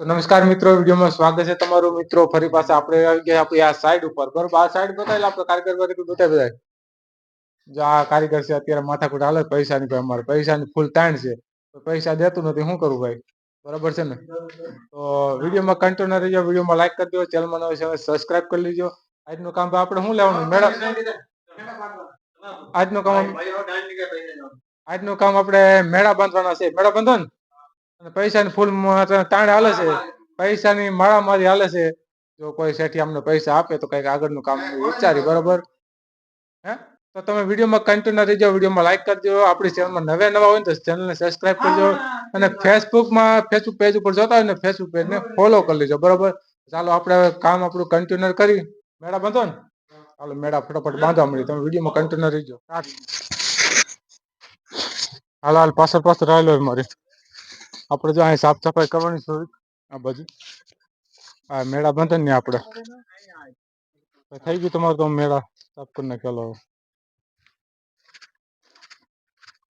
નમસ્કાર મિત્રો, વિડીયોમાં સ્વાગત છે તમારું. મિત્રો, ફરી પાસે આપણે આવી ગયા આપણી આ સાઈડ ઉપર. બરોબર? આ સાઈડ બતાવેલા આપણે કારીગર બતાવી બધા. જો આ કારીગર છે, અત્યારે માથાકૂટ હાલે, પૈસાની ભાઈ અમારે. પૈસાની ફૂલ તાણ છે. પૈસા દેતું નથી, શું કરું ભાઈ? બરાબર છે ને? તો વિડીયોમાં કન્ટિન્યુ રહીજો વિડીયોમાં લાઈક કરી દો ચેનલમાં નવો છે સબસ્ક્રાઇબ કરી લેજો. આજનું કામ આપણે શું લેવાનું? મેડમ આજનું કામ આજનું કામ આપણે મેળા બાંધવાના છે. મેળા બાંધો ને અને પૈસાની ફૂલ તાણ હાલે છે. પૈસાની માળામારી હાલે છે. જો કોઈ શેઠી અમને પૈસા આપે તો કંઈક આગળનું કામ વિચારી બરોબર? હે? તો તમે વિડીયોમાં કન્ટિન્યુ રહેજો વિડીયોમાં લાઈક કરજો. આપણી ચેનલમાં નવે નવા હોય ને તો ચેનલને સબસ્ક્રાઇબ કરજો. અને ફેસબુકમાં ફેસબુક પેજ ઉપર જોતા હોય ને ફેસબુક પેજને ફોલો કરી લેજો બરોબર? ચાલો આપણે હવે કામ આપણું કન્ટિન્યુ કરી. મેળા બાંધો ને? ચાલો મેળા ફટાફટ બાંધવા મળી તમે વિડીયોમાં કન્ટિન્યુ રહીજો. હાલ હાલ પાછળ પાછળ રહેલો મારી. આપણે જો અહીં સાફ સફાઈ કરવાની થોડીક આ બાજુ. આ મેળા બંધ ને આપણે. થઈ ગયું તમારું તો મેળા સાફ કરી નાખેલો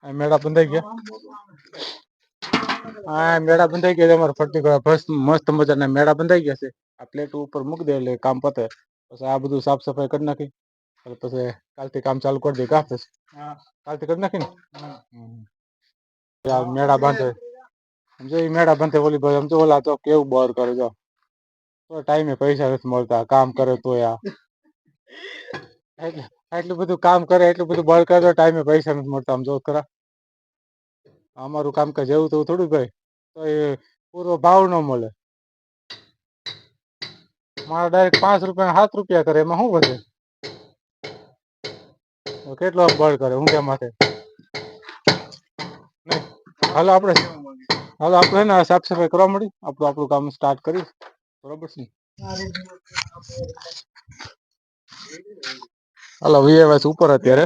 આ મેળા બંધાઈ ગયા. હા મેળા બંધાઈ ગયા અમારે ફરતી મસ્ત મજાના મેળા બંધાઈ ગયા છે. આ પ્લેટ ઉપર મૂકી દે એટલે કામ પતે. પછી આ બધું સાફ સફાઈ કરી નાખી. પછી કાલથી કામ ચાલુ કરી દે. કા કાલથી કરી નાખી ને? મેળા બાંધે. સમજો એ મેળા બંધે ઓલી ભાઈ સમજો ઓલા તો કેવું બોર કરે, જો. તો ટાઈમે પૈસા નથી મળતા, કામ કરે તો યા એટલું બધું કામ કરે, એટલું બધું બળ કરે તો ટાઈમે પૈસા નથી મળતા, આમ જો ખરા. અમારું કામ કાજ એવું તો થોડું ભાઈ, તો એ પૂરો ભાવ ન મળે. મારા ડાયરેક્ટ પાંચ રૂપિયા, સાત રૂપિયા કરે, એમાં શું વધે? કેટલો બળ કરે ઊંઘ્યા માથે? હાલો, આપણે હાલો, આપણે ને સાફ સફાઈ કરવા મળી. આપણું આપણું કામ સ્ટાર્ટ કરી બરોબર છે હાલો વીએવાસ ઉપર અત્યારે.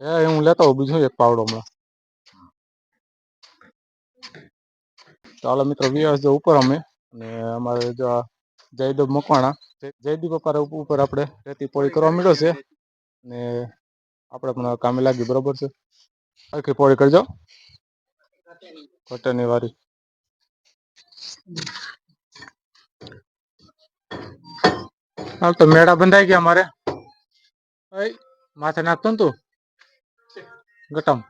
હે હું લેતો હોઉં બીજું એક પાવડો હમણાં. ચાલો મિત્રો વીએવાસ જો ઉપર અમે, અને અમારે જો જયદેવ મકવાણા, જયદીપ અપાર ઉપર આપણે રેતી પોળી કરવા મળ્યો છે. ને આપણે પણ કામે લાગી, બરોબર છે. હરખી પોળી કરજો. કોટનની વારી. હાલ તો મેળા બંધાઈ ગયા મારે માથે નાખતો ને તું? ગટમ.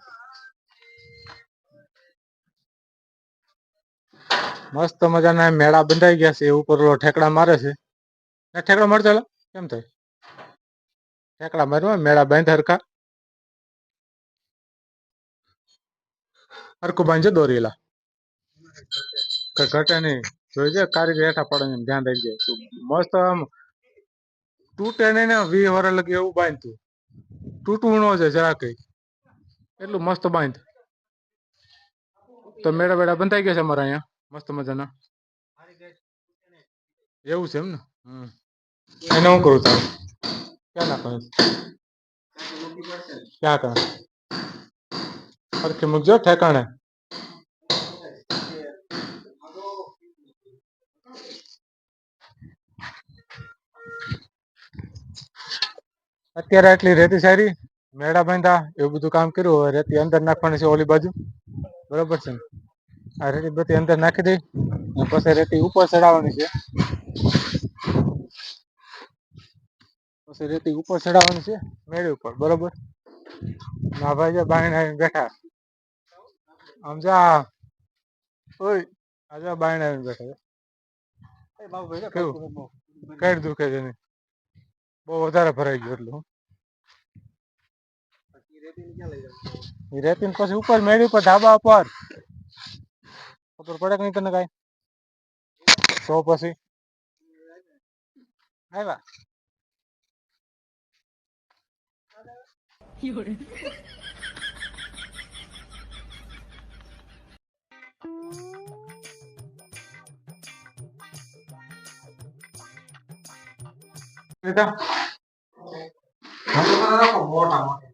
મસ્ત મજાના મેળા બંધાઈ ગયા છે. ઉપર ઠેકડા મારે છે. ઠેકડા મળશે કેમ થાય? ઠેકડા મારવા, મેળા બાંધ હરખા. હરખું બાંધજો, દોરેલા. ઘટે નહીં. જોઈ જાય કારીગર હેઠા પડે એમ ધ્યાન રાખજે. મસ્ત આમ તૂટે નહીં ને, વી વર લગી એવું બાંધતું. તૂટવું ન છે, જરા કઈ એટલું મસ્ત બાંધ. તો મેળા બેડા બંધાઈ ગયા છે અમારા અહીંયા. મસ્ત મજાના. એવું છે એમ ને? હમ. એને હું કરું તારે? ક્યાં નાખવાનું ક્યાં કણ સરખી મૂકજો ઠેકાણે. અત્યારે આટલી રેતી સારી, મેળા બાંધા, એવું બધું કામ કર્યું, હવે રેતી અંદર નાખવાની છે ઓલી બાજુ. બરોબર છે આ રેતી બધી અંદર નાખી દઈ પછી રેતી ઉપર ચડાવવાની છે. પછી રેતી ઉપર ચડાવવાની છે, મેળી ઉપર, બરોબર? ના ભાઈ બાંધીને બેઠા. આમ જા ઓય આજે બાઈને આવીને બેઠા કેવું? કઈ દુખે છે નહીં બહુ વધારે ભરાઈ ગયું એટલું. રેતી પછી ઉપર મેળી ઉપર ધાબા ઉપર. ખબર પડે કે નહીં તને કઈ? તો પછી? આવ્યા.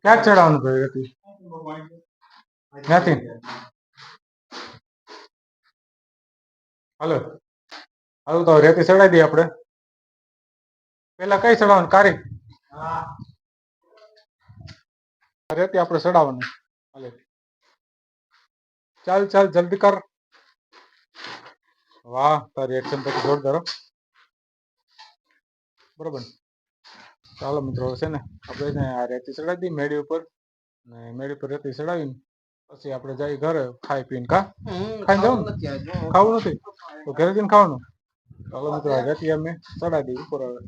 ક્યાં ચડાવવાનું ભાઈ રેતી ત્યાંથી હાલો. હાલો તો રેતી ચડાવી દઈએ આપણે. પેલા કઈ ચડાવવાનું? કારી. રેતી આપણે ચડાવવાનું. હાલે. ચાલ ચાલ જલ્દી કર. વાહ તારી એક્શન પછી જોરદાર બરોબર? ચાલો મિત્રો છે ને આપણે આ રેતી ચડાવી દઈએ મેળી ઉપર. ને મેળી ઉપર રેતી ચડાવીને પછી આપણે જઈ ઘરે ખાઈ પીને કા? ખાઈ ને? ખાવું નથી? તો ઘરે જઈને ખાવાનું. ચાલો મિત્રો રેતી અમે ચડાવી દઈએ ઉપર હવે.